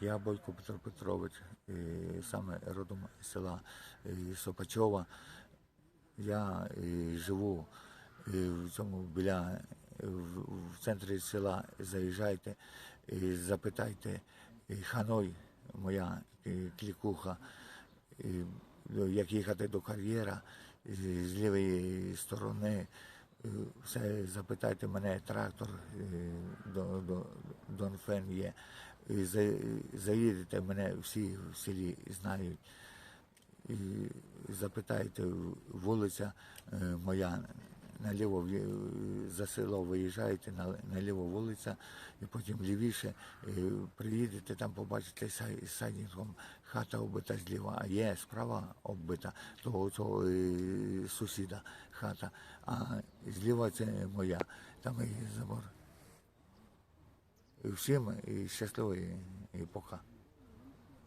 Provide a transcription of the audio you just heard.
Я Бойко Петро Петрович, саме родом села е, Сопачова. Я е, живу е, в цьому біля в, центрі села. Заїжджайте, запитайте Ханой, моя клікуха, як їхати до кар'єра з лівої сторони. Все запитайте мене, трактор до, до, Донфен є. І за- Заїдете мене всі в селі знають. І запитайте, вулиця е, моя наліво за село виїжджаєте, на- наліво вулиця, і потім лівіше е, приїдете, там побачите сай- хата оббита зліва, а є справа оббита того, того е, сусіда хата, а зліва це моя, там і забор. І всім і щасливої епоха.